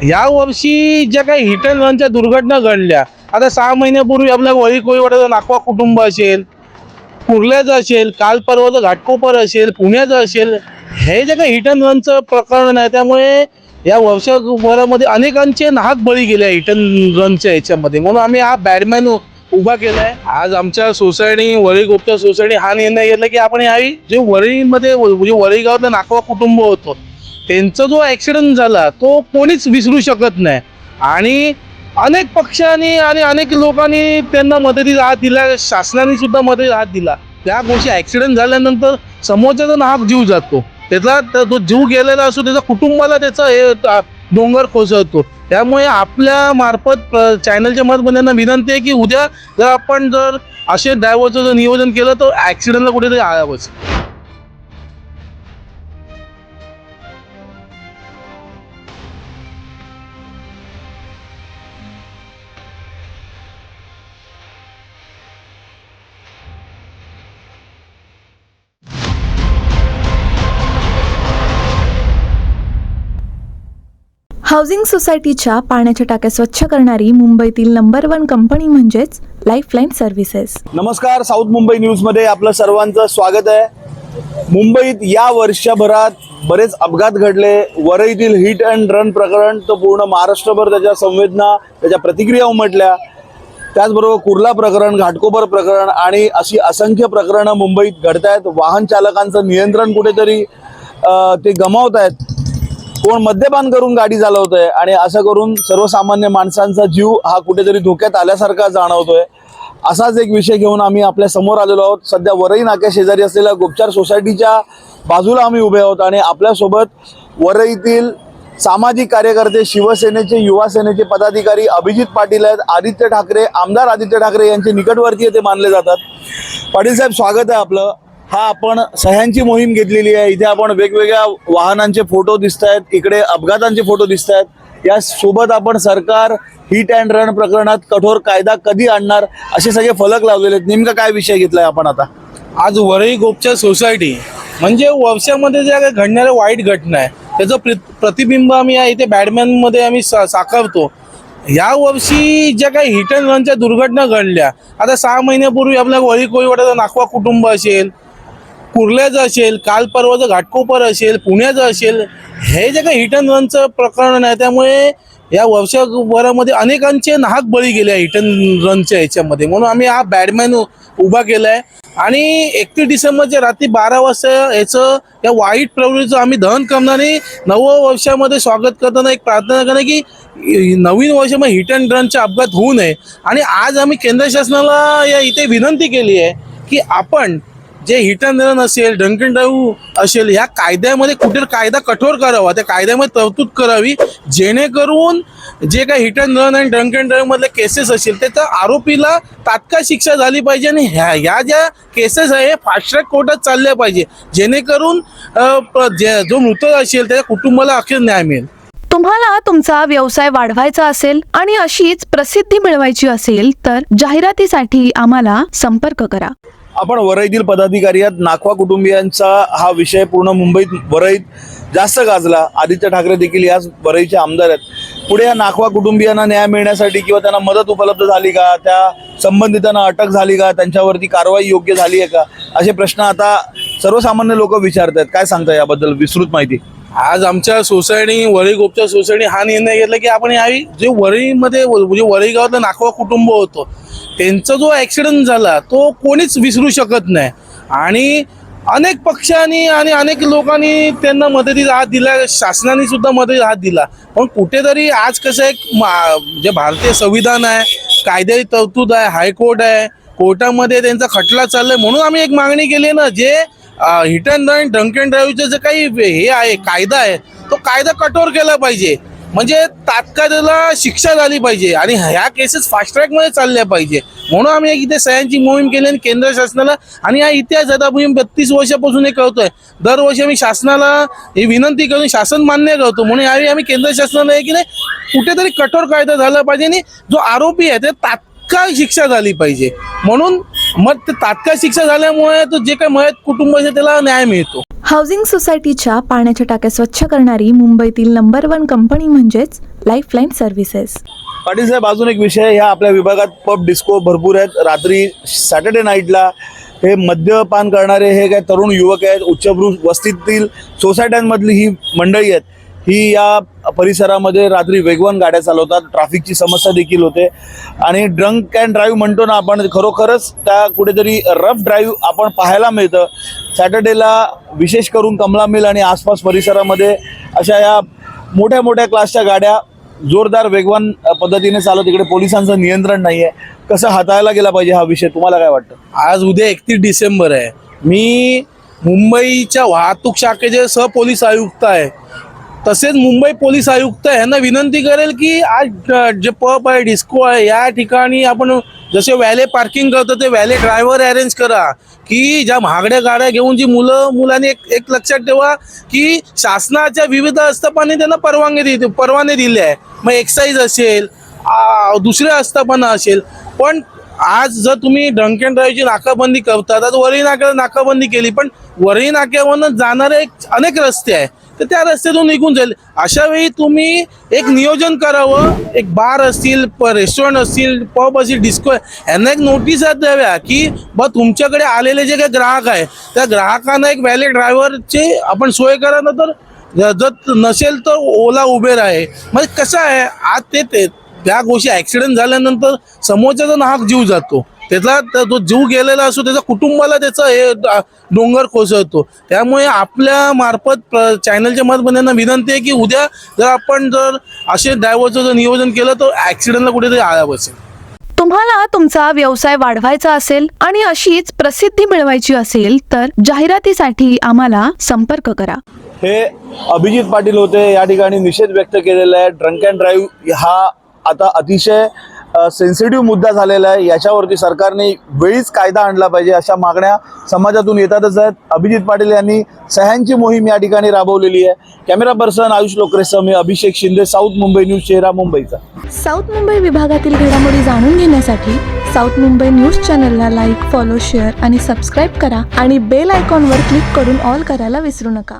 या वर्षी ज्या काही हिट अँड रनच्या दुर्घटना घडल्या आता सहा महिन्यापूर्वी आपल्या वळी कोळीवाड्याचं नाकवा कुटुंब असेल कुर्ल्याचं असेल काल परवाचं घाटकोपर असेल पुण्याचं असेल हे जे काही हिट अँड रनचं प्रकरण आहे त्यामुळे या वर्षभरामध्ये अनेकांचे नाहक बळी गेले आहे हिट अँड रनच्या याच्यामध्ये. म्हणून आम्ही हा बॅडमॅन उभा केला आहे आज आमच्या सोसायटी वरळी गोपच्या सोसायटी हा निर्णय घेतला की आपण यावी जे वरळीमध्ये म्हणजे वरळी नाकवा कुटुंब होतं त्यांचा जो ॲक्सिडेंट झाला तो कोणीच विसरू शकत नाही. आणि अनेक पक्षांनी आणि अनेक लोकांनी त्यांना मदतीचा हात दिला शासनाने सुद्धा मदतीचा हात दिला. त्या गोष्टी ॲक्सिडेंट झाल्यानंतर समोरच्याचा नाहक जीव जातो. त्याचा त- तो जीव गेलेला असतो त्याचा कुटुंबाला त्याचा हे डोंगर कोसळतो. त्यामुळे आपल्या मार्फत चॅनलच्या मार्फत विनंती आहे की उद्या जर आपण जर असे ड्रायव्हरचं जर नियोजन केलं तर ॲक्सिडेंटला कुठेतरी आळावंच हाऊसिंग सोसायटीच्या पाण्याच्या टाक्या स्वच्छ करणारी मुंबईतील नंबर वन कंपनी म्हणजेच लाईफलाईन सर्व्हिसेस नमस्कार साऊथ मुंबई न्यूजमध्ये आपलं सर्वांचं स्वागत आहे. मुंबईत या वर्षभरात बरेच अपघात घडले. वरईतील हिट अँड रन प्रकरण तर पूर्ण महाराष्ट्रभर त्याच्या संवेदना त्याच्या प्रतिक्रिया उमटल्या. त्याचबरोबर कुर्ला प्रकरण घाटकोपर प्रकरण आणि अशी असंख्य प्रकरणं मुंबईत घडत आहेत वाहन चालकांचं नियंत्रण कुठेतरी ते गमावत आहेत कोण मद्यपान करून गाडी चालवतोय आणि असं करून सर्वसामान्य माणसांचा जीव हा कुठेतरी धोक्यात आल्यासारखा जाणवतोय असाच एक विषय घेऊन आम्ही आपल्यासमोर आलेलो आहोत. सध्या वरई नाक्या शेजारी असलेल्या गोपचार सोसायटीच्या बाजूला आम्ही उभे आहोत आणि आपल्यासोबत वरईतील सामाजिक कार्यकर्ते शिवसेनेचे युवा सेनेचे पदाधिकारी अभिजित पाटील आहेत आदित्य ठाकरे आमदार आदित्य ठाकरे यांचे निकटवर्तीय ते मानले जातात. पाटील साहेब स्वागत आहे आपलं. हा आपण सह्यांची मोहीम घेतलेली आहे. इथे आपण वेगवेगळ्या वाहनांचे फोटो दिसत आहेत इकडे अपघातांचे फोटो दिसत आहेत यासोबत आपण सरकार हिट अँड रन प्रकरणात कठोर कायदा कधी आणणार असे सगळे फलक लावलेले आहेत. नेमका काय विषय घेतलाय आपण आता? आज वरई गोपच्या सोसायटी म्हणजे वर्षामध्ये ज्या काही घडणाऱ्या वाईट घटना आहे त्याचं प्रि प्रतिबिंब आम्ही या इथे बॅडमॅनमध्ये आम्ही सा साकारतो. या वर्षी ज्या काही हिट अँड रनच्या दुर्घटना घडल्या आता सहा महिन्यापूर्वी आपल्या वळी कोळीवाड्याचा नाकवा कुटुंब असेल कुर्ल्याचं असेल काल परवाचं घाटकोपर असेल पुण्याचं असेल हे जे काही हिट अँड रनचं प्रकरण आहे त्यामुळे या वर्षभरामध्ये अनेकांचे नाहक बळी गेले आहे हिट अँड रनच्या ह्याच्यामध्ये. म्हणून आम्ही हा बॅडमॅन उभा केला आहे आणि एकतीस डिसेंबरच्या रात्री बारा वाजता याचं या वाईट प्रवृत्तीचं आम्ही दहन करणारे नव वर्षामध्ये स्वागत करताना एक प्रार्थना करणं की नवीन वर्षामध्ये हिट अँड रनचा अपघात होऊ नये. आणि आज आम्ही केंद्र शासनाला या इथे विनंती केली आहे की आपण जे हिट अँड रन असेल ड्रंक अँड ड्राईव्ह असेल ह्या कायद्यामध्ये कुठे कायदा कठोर करावा त्या कायद्यामध्ये तरतूद करावी जेणेकरून जे काही हिट अँड रन आणि ड्रंक अँड ड्राईव्ह मधले केसेस असेल त्याच्या आरोपीला तात्काळ शिक्षा झाली पाहिजे आणि ह्या ह्या ज्या केसेस आहे फास्ट ट्रॅक कोर्टात चालल्या पाहिजे. जेणेकरून जो मृत असेल त्याच्या कुटुंबाला अखेर न्याय मिळेल. तुम्हाला तुमचा व्यवसाय वाढवायचा असेल आणि अशीच प्रसिद्धी मिळवायची असेल तर जाहिरातीसाठी आम्हाला संपर्क करा. आपण वरईतील पदाधिकारी आहेत. नाखवा कुटुंबियांचा हा विषय पूर्ण मुंबईत वरईत जास्त गाजला. आदित्य ठाकरे देखील याच वरईचे आमदार आहेत. पुढे या नाखवा कुटुंबियांना न्याय मिळण्यासाठी किंवा त्यांना मदत उपलब्ध झाली का? त्या संबंधितांना अटक झाली का? त्यांच्यावरती कारवाई योग्य झाली आहे का? असे प्रश्न आता सर्वसामान्य लोक विचारत आहेत काय सांगता याबद्दल विस्तृत माहिती. आज आमच्या सोसायटी वरळी गोपच्या सोसायटी हा निर्णय घेतला की आपण यावी जे वरळीमध्ये म्हणजे वरळी गावातलं नाखवा कुटुंब होतं त्यांचा जो ॲक्सिडेंट झाला तो कोणीच विसरू शकत नाही. आणि अनेक पक्षांनी आणि अनेक लोकांनी त्यांना मदतीचा हात दिला शासनाने सुद्धा मदतीचा हात दिला. पण कुठेतरी आज कसं एक मा- जे भारतीय संविधान आहे कायदे तरतूद आहे हायकोर्ट आहे कोर्टामध्ये त्यांचा खटला चाललाय म्हणून आम्ही एक मागणी केली ना जे hit and run drunk and ड्राईव्हचे जे काही हे आहे कायदा आहे तो कायदा कठोर केला पाहिजे. म्हणजे तात्काळला शिक्षा झाली पाहिजे आणि ह्या केसेस फास्ट ट्रॅकमध्ये चालल्या पाहिजे. म्हणून आम्ही एक इथे सह्यांची मोहीम केली आणि केंद्र शासनाला आणि हा इतिहास आता मोहीम बत्तीस वर्षापासून हे करतोय. दरवर्षी आम्ही शासनाला ही विनंती करून शासन मान्य करतो. म्हणून यावेळी आम्ही केंद्र शासनाला हे की नाही कुठेतरी कठोर कायदा झाला पाहिजे आणि जो आरोपी आहे ते तात्काळ शिक्षा झाली पाहिजे. म्हणून मग ते तात्काळ शिक्षा झाल्यामुळे तो जे काही मयत कुटुंब आहे त्याला न्याय मिळतो. हाऊसिंग सोसायटीच्या पाण्याच्या टाक्या स्वच्छ करणारी मुंबईतील नंबर वन कंपनी म्हणजेच लाईफलाईन सर्व्हिसेस पाटील साहेब अजून एक विषय ह्या आपल्या विभागात पब डिस्को भरपूर आहेत. रात्री सॅटर्डे नाईटला हे मद्यपान करणारे हे काय तरुण युवक आहेत उच्चभ्रू वस्तीतील सोसायट्यांमधली ही मंडळी आहेत. ही या परिसरामध्ये रात्री वेगवान गाड्या चालवतात. ट्रॅफिकची समस्या देखील होते. आणि ड्रंक अँड ड्राईव्ह म्हणतो ना आपण खरोखरच त्या कुठेतरी रफ ड्राईव्ह आपण पाहायला मिळतं. सॅटर्डेला विशेष करून कमला मिल आणि आसपास परिसरामध्ये अशा या मोठ्या मोठ्या क्लासच्या गाड्या जोरदार वेगवान पद्धतीने चालत. इकडे पोलिसांचं नियंत्रण नाही आहे कसं हाताळला गेला पाहिजे हा विषय? तुम्हाला काय वाटतं? आज उद्या एकतीस डिसेंबर आहे. मी मुंबईच्या वाहतूक शाखेचे सहपोलीस आयुक्त आहे. तसेच मुंबई पोलीस आयुक्त यांना विनंती करेल की आज जे पब आहे डिस्को आहे या ठिकाणी आपण जसे व्हॅले पार्किंग करतो ते व्हॅले ड्रायव्हर अरेंज करा. की ज्या महागड्या गाड्या घेऊन जी मुलं मुलांनी एक एक लक्षात ठेवा की शासनाच्या विविध आस्थापनाने त्यांना परवानगी दि परवाने दिले आहे. मग एक्साईज असेल दुसरे आस्थापना असेल. पण आज जर तुम्ही ड्रंक अँड ड्राईव्हची नाकाबंदी करता तर वरळी नाक्याला नाकाबंदी केली पण वरळी नाक्यावरनं जाणारे एक अनेक रस्ते आहे. तर त्या रस्त्यातून निघून जाईल. अशा वेळी तुम्ही एक नियोजन करावं. एक बार असतील प रेस्टॉरंट असतील पब असतील डिस्को यांना एक नोटीस द्याव्या की बा तुमच्याकडे आलेले जे काही ग्राहक आहे त्या ग्राहकांना एक व्हॅले ड्रायव्हरची आपण सोय करा ना तर जर नसेल तर ओला उबेर आहे म्हणजे कसं आहे आज ते ते त्या गोष्टी ॲक्सिडेंट झाल्यानंतर समोरच्याचा नाहक जीव जातो. त्याचा त- तो जीव गेलेला असतो त्याच्या कुटुंबाला त्याचा हे डोंगर कोसळतो. त्यामुळे आपल्या मार्फत चॅनलच्या मार्फत विनंती आहे की उद्या जर आपण जर असे ड्रायव्हरचं जर नियोजन केलं तर ॲक्सिडेंटला कुठेतरी आळा बसेल. तुम्हाला तुमचा व्यवसाय वाढवायचा असेल आणि अशीच प्रसिद्धी मिळवायची असेल तर जाहिरातीसाठी आम्हाला संपर्क करा. हे अभिजित पाटील होते या ठिकाणी निषेध व्यक्त केलेला आहे. ड्रंक अँड ड्राईव्ह हा आता अतिशय सेन्सिटिव्ह मुद्दा झालेला आहे. याच्यावरती सरकारने वेळीच कायदा आणला पाहिजे अशा मागण्या समाजातून येतातच आहेत. अभिजित पाटील यांनी सह्यांची मोहीम या ठिकाणी राबवलेली आहे. कॅमेरा पर्सन आयुष लोकरेसह मी अभिषेक शिंदे साऊथ मुंबई न्यूज चेहरा मुंबईचा. साऊथ मुंबई विभागातील घडामोडी जाणून घेण्यासाठी साऊथ मुंबई न्यूज चॅनलला लाईक फॉलो शेअर आणि सबस्क्राईब करा आणि बेल आयकॉनवर क्लिक करून ऑल करायला विसरू नका.